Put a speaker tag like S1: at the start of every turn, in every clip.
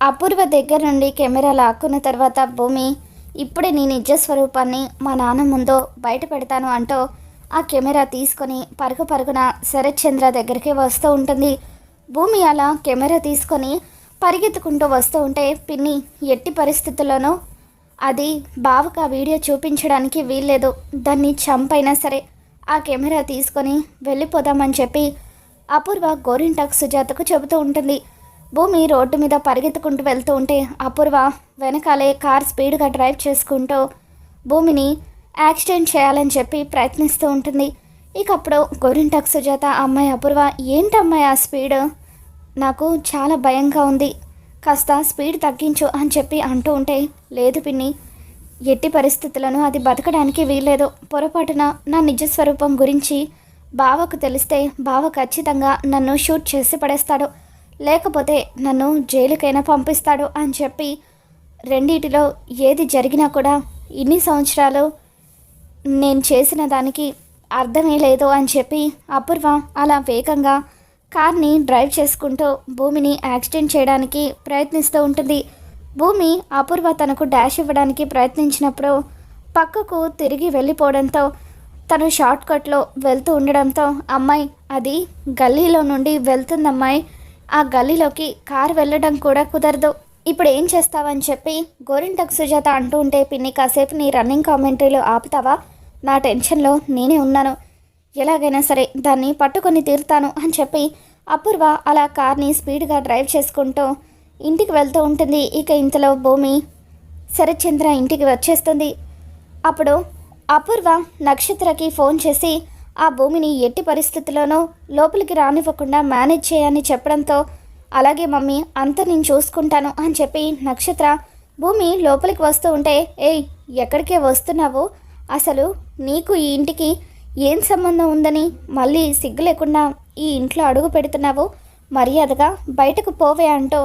S1: అపూర్వ దగ్గర నుండి కెమెరా లాక్కున్న తర్వాత భూమి ఇప్పుడే నీ నిజ స్వరూపాన్ని మా నాన్న ముందు బయట పెడతాను అంటూ ఆ కెమెరా తీసుకొని పరుగు పరుగున శరత్ చంద్ర దగ్గరికి వస్తూ ఉంటుంది. భూమి అలా కెమెరా తీసుకొని పరిగెత్తుకుంటూ వస్తూ ఉంటే పిన్ని ఎట్టి పరిస్థితుల్లోనూ అది బావకు ఆ వీడియో చూపించడానికి వీల్లేదు. దాన్ని చంపైనా సరే ఆ కెమెరా తీసుకొని వెళ్ళిపోదామని చెప్పి అపూర్వ గోరింటాక్ సుజాతకు చెబుతూ ఉంటుంది. భూమి రోడ్డు మీద పరిగెత్తుకుంటూ వెళ్తూ ఉంటే అపూర్వ వెనకాలే కార్ స్పీడ్గా డ్రైవ్ చేసుకుంటూ భూమిని యాక్సిడెంట్ చేయాలని చెప్పి ప్రయత్నిస్తూ ఉంటుంది. ఇక అప్పుడు గోరింటాక్ సుజాత అమ్మాయి అపూర్వ ఏంటమ్మాయి ఆ స్పీడ్? నాకు చాలా భయంగా ఉంది. కాస్త స్పీడ్ తగ్గించు అని చెప్పి అంటూ ఉంటే లేదు పిన్ని ఎట్టి పరిస్థితులను అది బతకడానికి వీల్లేదు. పొరపాటున నా నిజ స్వరూపం గురించి బావకు తెలిస్తే బావ ఖచ్చితంగా నన్ను షూట్ చేసి పడేస్తాడు. లేకపోతే నన్ను జైలుకైనా పంపిస్తాడు అని చెప్పి రెండిటిలో ఏది జరిగినా కూడా ఇన్ని సంవత్సరాలు నేను చేసిన దానికి అర్థమే లేదు అని చెప్పి అపూర్వ అలా వేగంగా కార్ని డ్రైవ్ చేసుకుంటూ భూమిని యాక్సిడెంట్ చేయడానికి ప్రయత్నిస్తూ ఉంటుంది. భూమి అపూర్వ తనకు డాష్ ఇవ్వడానికి ప్రయత్నించినప్పుడు పక్కకు తిరిగి వెళ్ళిపోవడంతో తను షార్ట్ కట్లో వెళ్తూ ఉండడంతో అమ్మాయి అది గల్లీలో నుండి వెళ్తుందమ్మాయి ఆ గల్లీలోకి కారు వెళ్ళడం కూడా కుదరదు. ఇప్పుడు ఏం చేస్తావని చెప్పి గోరింటకు సుజాత అంటూ ఉంటే పిన్ని కాసేపు నీ రన్నింగ్ కామెంటరీలో ఆపుతావా? నా టెన్షన్లో నేనే ఉన్నాను. ఎలాగైనా సరే దాన్ని పట్టుకొని తీరుతాను అని చెప్పి అపూర్వ అలా కార్ని స్పీడ్గా డ్రైవ్ చేసుకుంటూ ఇంటికి వెళ్తూ ఉంటుంది. ఇక ఇంతలో భూమి శరత్చంద్ర ఇంటికి వచ్చేస్తుంది. అప్పుడు అపూర్వ నక్షత్రకి ఫోన్ చేసి ఆ భూమిని ఎట్టి పరిస్థితుల్లోనూ లోపలికి రానివ్వకుండా మేనేజ్ చేయని చెప్పడంతో అలాగే మమ్మీ అంత నేను చూసుకుంటాను అని చెప్పి నక్షత్ర భూమి లోపలికి వస్తూ ఉంటే ఏయ్ ఎక్కడికే వస్తున్నావు? అసలు నీకు ఈ ఇంటికి ఏం సంబంధం ఉందని మళ్ళీ సిగ్గు లేకుండా ఈ ఇంట్లో అడుగు పెడుతున్నావు? మర్యాదగా బయటకు పోవే అంటూ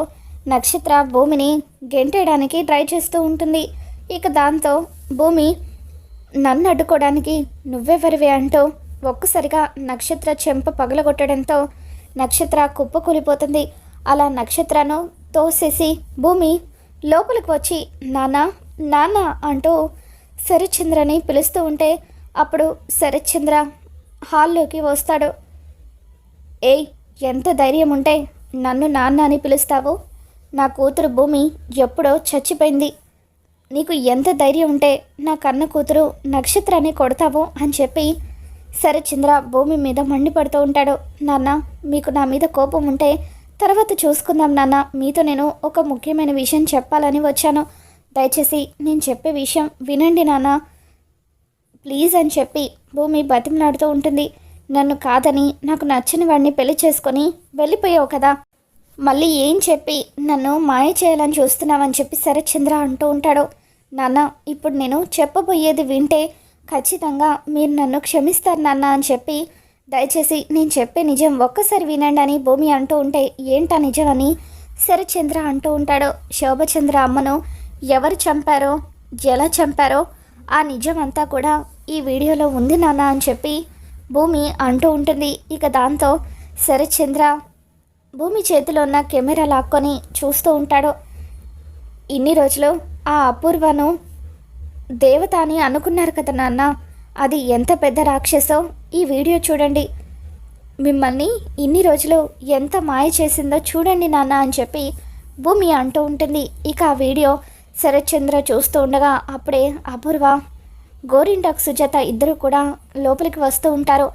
S1: నక్షత్ర భూమిని గెంటేయడానికి ట్రై చేస్తూ ఉంటుంది. ఇక దాంతో భూమి నన్ను అడ్డుకోవడానికి నువ్వెవరివే అంటూ ఒక్కసారిగా నక్షత్ర చెంప పగలగొట్టడంతో నక్షత్ర కుప్పకూలిపోతుంది అలా నక్షత్రను తోసేసి భూమి లోపలికి వచ్చి నాన్న నాన్న అంటూ శరత్చంద్రని పిలుస్తూ ఉంటే అప్పుడు శరత్చంద్ర హాల్లోకి వస్తాడు. ఏయ్ ఎంత ధైర్యం ఉంటే నన్ను నాన్న అని పిలుస్తావు? నా కూతురు భూమి ఎప్పుడో చచ్చిపోయింది. నీకు ఎంత ధైర్యం ఉంటే నా కన్న కూతురు నక్షత్రాన్ని కొడతావు అని చెప్పి సరే చంద్ర భూమి మీద మండిపడుతూ ఉంటాడు. నాన్న మీకు నా మీద కోపం ఉంటే తర్వాత చూసుకుందాం నాన్న. మీతో నేను ఒక ముఖ్యమైన విషయం చెప్పాలని వచ్చాను. దయచేసి నేను చెప్పే విషయం వినండి నాన్న. ప్లీజ్ అని చెప్పి భూమి బతిమలాడుతూ ఉంటుంది. నన్ను కాదని నాకు నచ్చిన వాడిని పెళ్ళి చేసుకొని వెళ్ళిపోయావు కదా. మళ్ళీ ఏం చెప్పి నన్ను మాయ చేయాలని చూస్తున్నావని చెప్పి సరే చంద్ర అంటూ ఉంటాడు. నాన్న ఇప్పుడు నేను చెప్పబోయేది వింటే ఖచ్చితంగా మీరు నన్ను క్షమిస్తారు నాన్న అని చెప్పి దయచేసి నేను చెప్పే నిజం ఒక్కసారి వినండి అని భూమి అంటూ ఉంటే ఏంటా నిజం అని శరచంద్ర అంటూ ఉంటాడు. శోభచంద్ర అమ్మను ఎవరు చంపారో ఎలా చంపారో ఆ నిజం అంతా కూడా ఈ వీడియోలో ఉంది నాన్న అని చెప్పి భూమి అంటూ ఉంటుంది. ఇక దాంతో శరచంద్ర భూమి చేతిలో ఉన్న కెమెరా లాక్కొని చూస్తూ ఉంటాడు. ఇన్ని రోజులు ఆ అపూర్వను దేవత అని అనుకున్నారు కదా నాన్న? అది ఎంత పెద్ద రాక్షసో? ఈ వీడియో చూడండి. మిమ్మల్ని ఇన్ని రోజులు ఎంత మాయ చేసిందో చూడండి నాన్న అని చెప్పి భూమి అంటూ ఉంటుంది. ఇక ఆ వీడియో శరత్చంద్ర చూస్తూ ఉండగా అప్పుడే అపూర్వ గోరింటాక్ సుజాత ఇద్దరు కూడా లోపలికి వస్తూ ఉంటారు.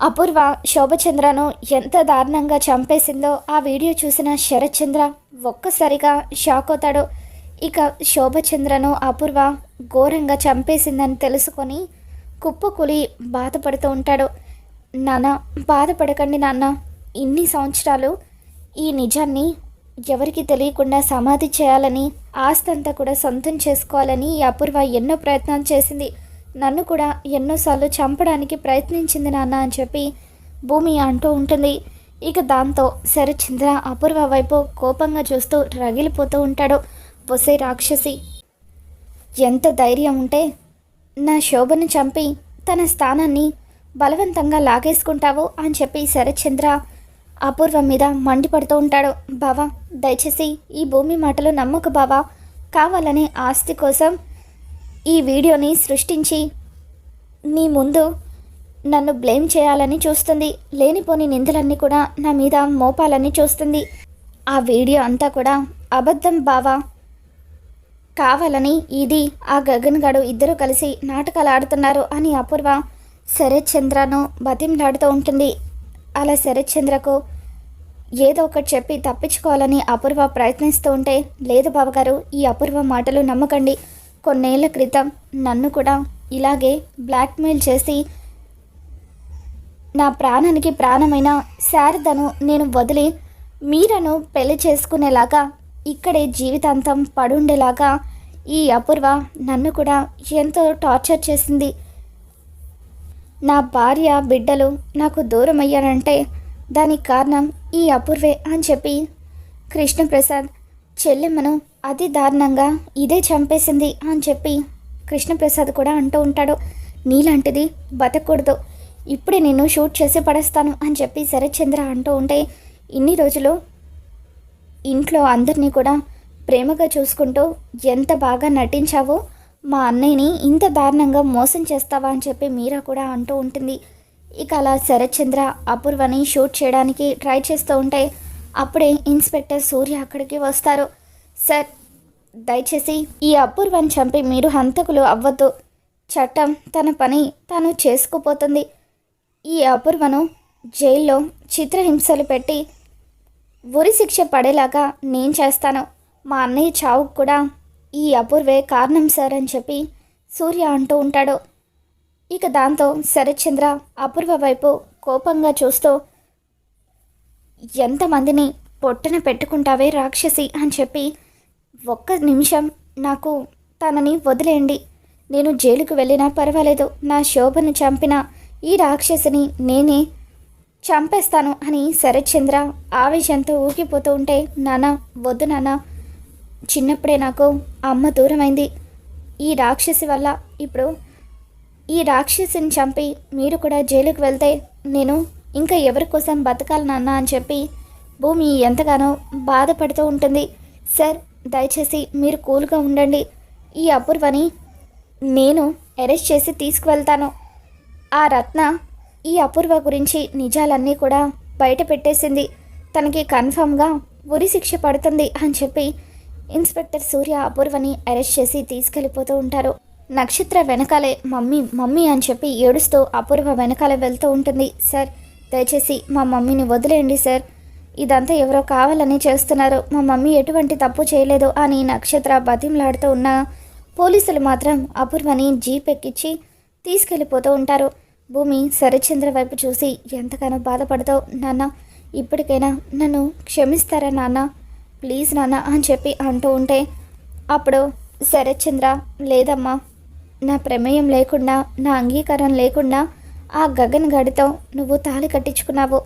S1: అపూర్వ శోభచంద్రను ఎంత దారుణంగా చంపేసిందో ఆ వీడియో చూసిన శరత్చంద్ర ఒక్కసారిగా షాక్ అవుతాడు. ఇక శోభచంద్రను అపూర్వ ఘోరంగా చంపేసిందని తెలుసుకొని కుప్పకూలి బాధపడుతూ ఉంటాడు. నాన్న బాధపడకండి నాన్న. ఇన్ని సంవత్సరాలు ఈ నిజాన్ని ఎవరికి తెలియకుండా సమాధి చేయాలని ఆస్తంతా కూడా సొంతం చేసుకోవాలని ఈ అపూర్వ ఎన్నో ప్రయత్నాలు చేసింది. నన్ను కూడా ఎన్నోసార్లు చంపడానికి ప్రయత్నించింది నాన్న అని చెప్పి భూమి అంటూ ఉంటుంది. ఇక దాంతో శరచంద్ర అపూర్వ వైపు కోపంగా చూస్తూ రగిలిపోతూ ఉంటాడు. వసే రాక్షసి. ఎంత ధైర్యం ఉంటే నా శోభను చంపి తన స్థానాన్ని బలవంతంగా లాగేసుకుంటావు అని చెప్పి శరత్చంద్ర అపూర్వం మీద మండిపడుతూ ఉంటాడు. బావా దయచేసి ఈ భూమి మాటలు నమ్మక బావా. కావాలనే ఆస్తి కోసం ఈ వీడియోని సృష్టించి నీ ముందు నన్ను బ్లేమ్ చేయాలని చూస్తుంది. లేనిపోని నిందలన్నీ కూడా నా మీద మోపాలని చూస్తుంది. ఆ వీడియో అంతా కూడా అబద్ధం బావా. కావాలని ఇది ఆ గగన్ గడు ఇద్దరు కలిసి నాటకాలు ఆడుతున్నారు అని అపూర్వ శరత్ చంద్రను బతిమలాడుతూ ఉంటుంది. అలా శరత్ చంద్రకు ఏదో ఒకటి చెప్పి తప్పించుకోవాలని అపూర్వ ప్రయత్నిస్తూ ఉంటే లేదు బావగారు ఈ అపూర్వ మాటలు నమ్మకండి. కొన్నేళ్ళ క్రితం నన్ను కూడా ఇలాగే బ్లాక్మెయిల్ చేసి నా ప్రాణానికి ప్రాణమైన శారదను నేను వదిలి మీరను పెళ్ళి చేసుకునేలాగా ఇక్కడే జీవితాంతం పడుండేలాగా ఈ అపూర్వ నన్ను కూడా ఎంతో టార్చర్ చేసింది. నా భార్య బిడ్డలు నాకు దూరం అయ్యారంటే దానికి కారణం ఈ అపూర్వే అని చెప్పి కృష్ణప్రసాద్ చెల్లెమ్మను అతి దారుణంగా ఇదే చంపేసింది అని చెప్పి కృష్ణప్రసాద్ కూడా అంటూ ఉంటాడు. నీలాంటిది బతకూడదు. ఇప్పుడే నేను షూట్ చేసి పడేస్తాను అని చెప్పి శరత్చంద్ర అంటూ ఉంటే ఇన్ని రోజులు ఇంట్లో అందరినీ కూడా ప్రేమగా చూసుకుంటూ ఎంత బాగా నటించావో మా అన్నయ్యని ఇంత దారుణంగా మోసం చేస్తావా అని చెప్పి మీరా కూడా అంటూ ఉంటుంది. ఇక అలా శరత్చంద్ర అపూర్వని షూట్ చేయడానికి ట్రై చేస్తూ ఉంటే అప్పుడే ఇన్స్పెక్టర్ సూర్య అక్కడికి వస్తారు. సార్ దయచేసి ఈ అపూర్వని చంపి మీరు హంతకులు అవ్వద్దు. చట్టం తన పని తాను చేసుకుపోతుంది. ఈ అపూర్వను జైల్లో చిత్రహింసలు పెట్టి ఉరి శిక్ష పడేలాగా నేను చేస్తాను. మా అన్నయ్య చావుకు కూడా ఈ అపూర్వే కారణం సార్ అని చెప్పి సూర్య అంటూ ఉంటాడు. ఇక దాంతో శరత్చంద్ర అపూర్వ వైపు కోపంగా చూస్తూ ఎంతమందిని పొట్టన పెట్టుకుంటావే రాక్షసి అని చెప్పి ఒక్క నిమిషం నాకు తనని వదిలేయండి. నేను జైలుకు వెళ్ళినా పర్వాలేదు. నా శోభను చంపిన ఈ రాక్షసిని నేనే చంపేస్తాను అని శరత్చంద్ర ఆవేశంతో ఊగిపోతూ ఉంటే నాన్న వద్దు నాన్న. చిన్నప్పుడే నాకు అమ్మ దూరమైంది. ఈ రాక్షసి వల్ల ఇప్పుడు ఈ రాక్షసిని చంపి మీరు కూడా జైలుకు వెళ్తే నేను ఇంకా ఎవరి కోసం బతకాలనన్నా అని చెప్పి భూమి ఎంతగానో బాధపడుతూ ఉంటుంది. సార్ దయచేసి మీరు కూల్గా ఉండండి. ఈ అపూర్వని నేను అరెస్ట్ చేసి తీసుకువెళ్తాను. ఆ రత్న ఈ అపూర్వ గురించి నిజాలన్నీ కూడా బయట పెట్టేసింది. తనకి కన్ఫామ్గా ఉరి శిక్ష పడుతుంది అని చెప్పి ఇన్స్పెక్టర్ సూర్య అపూర్వని అరెస్ట్ చేసి తీసుకెళ్ళిపోతూ ఉంటారు. నక్షత్ర వెనకాలే మమ్మీ మమ్మీ అని చెప్పి ఏడుస్తూ అపూర్వ వెనకాలే వెళ్తూ ఉంటుంది. సార్ దయచేసి మా మమ్మీని వదిలేయండి సార్. ఇదంతా ఎవరో కావాలని చేస్తున్నారు. మా మమ్మీ ఎటువంటి తప్పు చేయలేదు అని నక్షత్ర బతిమలాడుతూ ఉన్న పోలీసులు మాత్రం అపూర్వని జీప్ ఎక్కించి తీసుకెళ్ళిపోతూ ఉంటారు. భూమి శరచంద్ర వైపు చూసి ఎంతగానో బాధపడతావు నాన్న ఇప్పటికైనా నన్ను క్షమిస్తారా నాన్న? ప్లీజ్ నాన్న అని చెప్పి అంటూ ఉంటే అప్పుడు శరత్చంద్ర లేదమ్మా నా ప్రమేయం లేకుండా నా అంగీకారం లేకుండా ఆ గగన్ గడితో నువ్వు తాళి కట్టించుకున్నావు.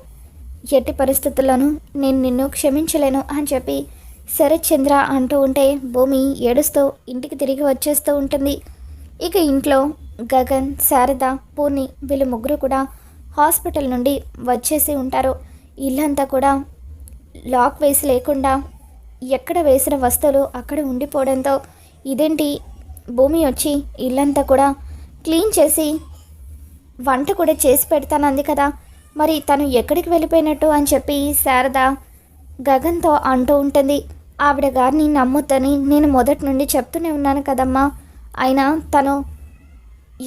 S1: ఎట్టి పరిస్థితుల్లోనూ నేను నిన్ను క్షమించలేను అని చెప్పి శరత్చంద్ర అంటూ ఉంటే భూమి ఏడుస్తూ ఇంటికి తిరిగి వచ్చేస్తూ ఉంటుంది. ఇక ఇంట్లో గగన్ శారద పూర్ణి వీళ్ళు ముగ్గురు కూడా హాస్పిటల్ నుండి వచ్చేసి ఉంటారు. ఇల్లంతా కూడా లాక్ వేసి లేకుండా ఎక్కడ వేసిన వస్తువులు అక్కడ ఉండిపోవడంతో ఇదేంటి? భూమి వచ్చి ఇల్లంతా కూడా క్లీన్ చేసి వంట కూడా చేసి పెడతానంది కదా. మరి తను ఎక్కడికి వెళ్ళిపోయినట్టు అని చెప్పి శారద గగన్తో అంటూ ఉంటుంది. ఆవిడ గారిని నమ్మొద్దని నేను మొదటి నుండి చెప్తూనే ఉన్నాను కదమ్మా. అయినా తను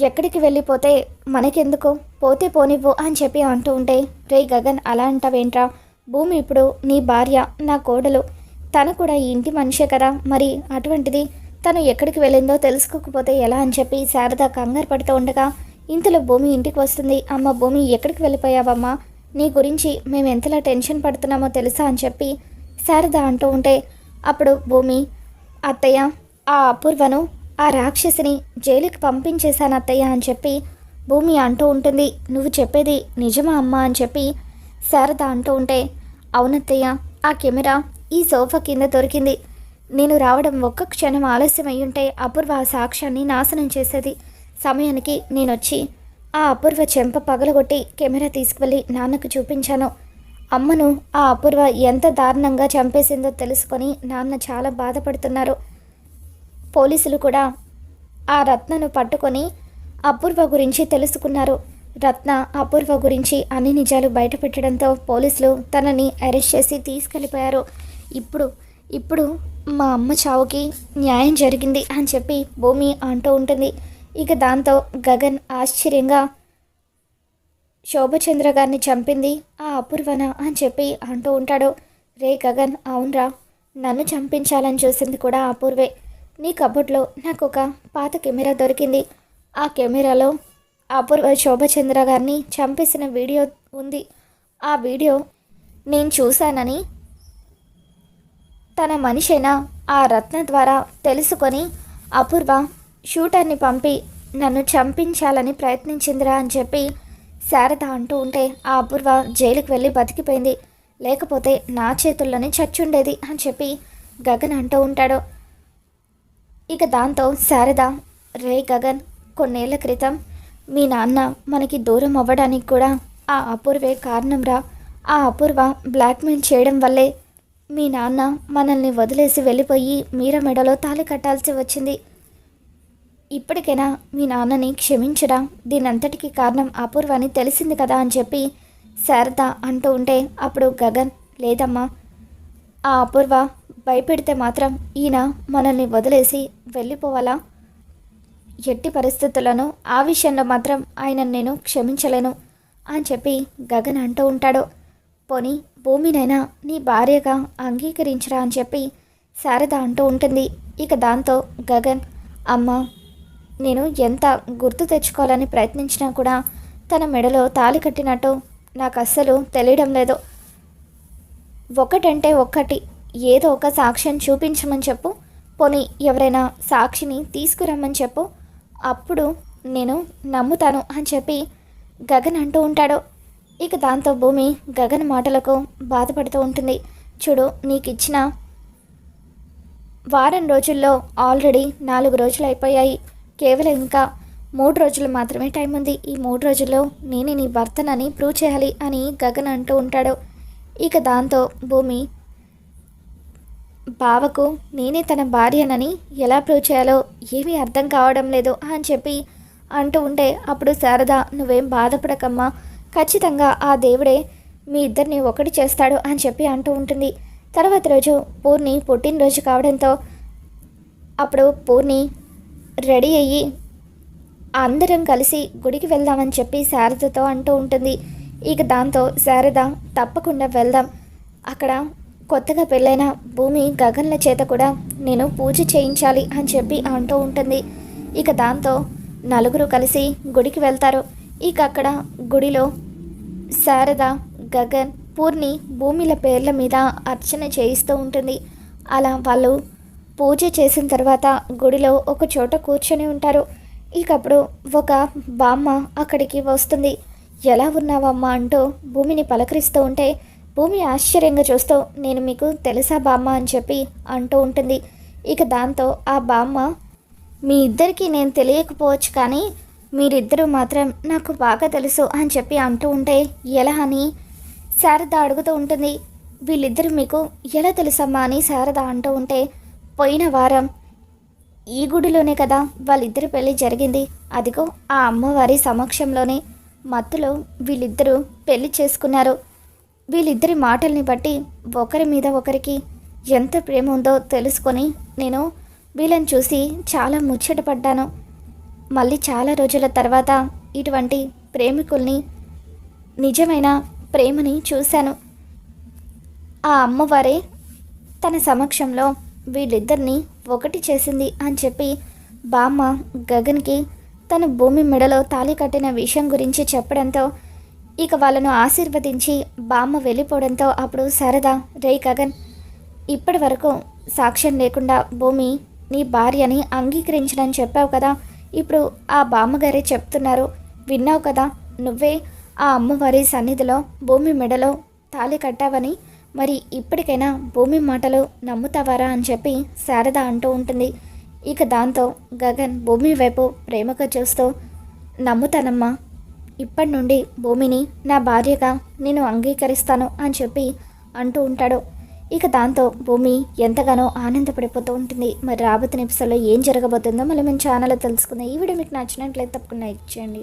S1: ఎక్కడికి వెళ్ళిపోతే మనకెందుకు? పోతే పోనివ్వు అని చెప్పి అంటూ ఉంటే రే గగన్ అలా అంటావేంట్రా? భూమి ఇప్పుడు నీ భార్య నా కోడలు. తను కూడా ఈ ఇంటి మనిషే కదా. మరి అటువంటిది తను ఎక్కడికి వెళ్ళిందో తెలుసుకోకపోతే ఎలా అని చెప్పి శారద కంగారు పడుతూ ఉండగా ఇంతలో భూమి ఇంటికి వస్తుంది. అమ్మ భూమి ఎక్కడికి వెళ్ళిపోయావమ్మా? నీ గురించి మేము ఎంతలా టెన్షన్ పడుతున్నామో తెలుసా అని చెప్పి శారద అంటూ ఉంటే అప్పుడు భూమి అత్తయ్య ఆ అపూర్వను ఆ రాక్షసిని జైలుకి పంపించేశాను అత్తయ్య అని చెప్పి భూమి అంటూ ఉంటుంది. నువ్వు చెప్పేది నిజమా అమ్మా అని చెప్పి శారద అంటూ ఉంటే అవునత్తయ్య ఆ కెమెరా ఈ సోఫా కింద దొరికింది. నేను రావడం ఒక్క క్షణం ఆలస్యం అయ్యుంటే అపూర్వ ఆ సాక్ష్యాన్ని నాశనం చేసేది. సమయానికి నేనొచ్చి ఆ అపూర్వ చెంప పగలగొట్టి కెమెరా తీసుకువెళ్ళి నాన్నకు చూపించాను. అమ్మను ఆ అపూర్వ ఎంత దారుణంగా చంపేసిందో తెలుసుకొని నాన్న చాలా బాధపడుతున్నారు. పోలీసులు కూడా ఆ రత్నను పట్టుకొని అపూర్వ గురించి తెలుసుకున్నారు. రత్న అపూర్వ గురించి అన్ని నిజాలు బయటపెట్టడంతో పోలీసులు తనని అరెస్ట్ చేసి తీసుకెళ్ళిపోయారు. ఇప్పుడు ఇప్పుడు మా అమ్మ చావుకి న్యాయం జరిగింది అని చెప్పి భూమి అంటూ ఉంటుంది. ఇక దాంతో గగన్ ఆశ్చర్యంగా శోభచంద్ర గారిని చంపింది ఆ అపూర్వన అని చెప్పి అంటూ ఉంటాడు. రే గగన్ అవునరా. నన్ను చంపించాలని చూసింది కూడా అపూర్వే. నీ కబుర్లో నాకు ఒక పాత కెమెరా దొరికింది. ఆ కెమెరాలో అపూర్వ శోభచంద్ర గారిని చంపేసిన వీడియో ఉంది. ఆ వీడియో నేను చూశానని తన మనిషైన? ఆ రత్న ద్వారా తెలుసుకొని అపూర్వ షూటర్ని పంపి నన్ను చంపించాలని ప్రయత్నించిందిరా అని చెప్పి శారద అంటూ ఉంటే ఆ అపూర్వ జైలుకి వెళ్ళి బతికిపోయింది. లేకపోతే నా చేతుల్లోనే చచ్చుండేది అని చెప్పి గగన్ అంటూ ఉంటాడు. ఇక దాంతో శారద రే గగన్ కొన్నేళ్ళ క్రితం మీ నాన్న మనకి దూరం అవ్వడానికి కూడా ఆ అపూర్వే కారణంరా. ఆ అపూర్వ బ్లాక్మెయిల్ చేయడం వల్లే మీ నాన్న మనల్ని వదిలేసి వెళ్ళిపోయి మీర మెడలో తాళి కట్టాల్సి వచ్చింది. ఇప్పటికైనా మీ నాన్నని క్షమించరా. దీనంతటికీ కారణం అపూర్వ అని తెలిసింది కదా అని చెప్పి శారద అంటూ ఉంటే అప్పుడు గగన్ లేదమ్మా. ఆ అపూర్వ భయపెడితే మాత్రం ఈయన మనల్ని వదిలేసి వెళ్ళిపోవాలా? ఎట్టి పరిస్థితులను ఆ విషయంలో మాత్రం ఆయన నేను క్షమించలేను అని చెప్పి గగన్ అంటూ ఉంటాడు. పోని భూమినైనా నీ భార్యగా అంగీకరించరా అని చెప్పి శారద అంటూ ఉంటుంది. ఇక దాంతో గగన్ అమ్మ నేను ఎంత గుర్తు తెచ్చుకోవాలని ప్రయత్నించినా కూడా తన మెడలో తాళి కట్టినట్టు నాకు అస్సలు తెలియడం లేదు. ఒకటంటే ఒక్కటి ఏదో ఒక సాక్ష్యం చూపించమని చెప్పు. పోనీ ఎవరైనా సాక్షిని తీసుకురమ్మని చెప్పు. అప్పుడు నేను నమ్ముతాను అని చెప్పి గగన్ అంటూ ఉంటాడు. ఇక దాంతో భూమి గగన్ మాటలకు బాధపడుతూ ఉంటుంది. చూడు నీకు ఇచ్చిన వారం రోజుల్లో ఆల్రెడీ నాలుగు రోజులు అయిపోయాయి. కేవలం ఇంకా మూడు రోజులు మాత్రమే టైం ఉంది. ఈ మూడు రోజుల్లో నేనే నీ భర్తనని ప్రూవ్ చేయాలి అని గగన్ అంటూ ఉంటాడు. ఇక దాంతో భూమి బావకు నేనే తన భార్యనని ఎలా ప్రూవ్ చేయాలో ఏమీ అర్థం కావడం లేదు అని చెప్పి అంటూ ఉంటే అప్పుడు శారదా నువ్వేం బాధపడకమ్మా. ఖచ్చితంగా ఆ దేవుడే మీ ఇద్దరిని ఒకటి చేస్తాడు అని చెప్పి అంటూ ఉంటుంది. తర్వాత రోజు పూర్ణి పుట్టినరోజు కావడంతో అప్పుడు పూర్ణి రెడీ అయ్యి అందరం కలిసి గుడికి వెళ్దామని చెప్పి శారదతో అంటూ ఉంటుంది. ఇక దాంతో శారద తప్పకుండా వెళ్దాం. అక్కడ కొత్తగా పెళ్ళైన భూమి గగన్ల చేత కూడా నేను పూజ చేయించాలి అని చెప్పి అంటూ ఉంటుంది. ఇక దాంతో నలుగురు కలిసి గుడికి వెళ్తారు. ఇక అక్కడ గుడిలో శారద గగన్ పూర్ణి భూమిల పేర్ల మీద అర్చన చేయిస్తూ ఉంటుంది. అలా వాళ్ళు పూజ చేసిన తర్వాత గుడిలో ఒక చోట కూర్చొని ఉంటారు. ఇకప్పుడు ఒక బామ్మ అక్కడికి వస్తుంది. ఎలా ఉన్నావమ్మా? అంటూ భూమిని పలకరిస్తూ ఉంటే భూమి ఆశ్చర్యంగా చూస్తూ నేను మీకు తెలుసా బామ్మ? అని చెప్పి అంటూ ఉంటుంది. ఇక దాంతో ఆ బామ్మ మీ ఇద్దరికీ నేను తెలియకపోవచ్చు కానీ మీరిద్దరూ మాత్రం నాకు బాగా తెలుసు అని చెప్పి అంటూ ఉంటే ఎలా అని శారద అడుగుతూ ఉంటుంది వీళ్ళిద్దరూ మీకు ఎలా తెలుసమ్మా? అని శారద అంటూ ఉంటే పోయిన వారం ఈ గుడిలోనే కదా వాళ్ళిద్దరి పెళ్ళి జరిగింది. అదిగో ఆ అమ్మవారి సమక్షంలోనే మత్తులో వీళ్ళిద్దరూ పెళ్ళి చేసుకున్నారు. వీళ్ళిద్దరి మాటల్ని బట్టి ఒకరి మీద ఒకరికి ఎంత ప్రేమ ఉందో తెలుసుకొని నేను వీళ్ళని చూసి చాలా ముచ్చటపడ్డాను. మళ్ళీ చాలా రోజుల తర్వాత ఇటువంటి ప్రేమికుల్ని నిజమైన ప్రేమని చూశాను. ఆ అమ్మవారే తన సమక్షంలో వీళ్ళిద్దరినీ ఒకటి చేసింది అని చెప్పి బామ్మ గగన్కి తన భూమి మెడలో తాళి కట్టిన విషయం గురించి చెప్పడంతో ఇక వాళ్ళను ఆశీర్వదించి బామ్మ వెళ్ళిపోవడంతో అప్పుడు సరదా రే గగన్ ఇప్పటి వరకు సాక్ష్యం లేకుండా భూమి నీ భార్యని అంగీకరించనని చెప్పావు కదా ఇప్పుడు ఆ బామ్మగారే చెప్తున్నారు. విన్నావు కదా నువ్వే ఆ అమ్మవారి సన్నిధిలో భూమి మెడలో తాళి కట్టావని. మరి ఇప్పటికైనా భూమి మాటలు నమ్ముతావారా అని చెప్పి శారద అంటూ ఉంటుంది. ఇక దాంతో గగన్ భూమి వైపు ప్రేమగా చూస్తూ నమ్ముతానమ్మా ఇప్పటి నుండి భూమిని నా భార్యగా నేను అంగీకరిస్తాను అని చెప్పి అంటూ ఉంటాడు. ఇక దాంతో భూమి ఎంతగానో ఆనందపడిపోతూ ఉంటుంది. మరి రాబోతున్న ఎపిసోడ్లో ఏం జరగబోతుందో మళ్ళీ మేము ఛానల్లో తెలుసుకుందాం. ఈ వీడియో మీకు నచ్చినట్లయితే తప్పకుండా ఇచ్చేయండి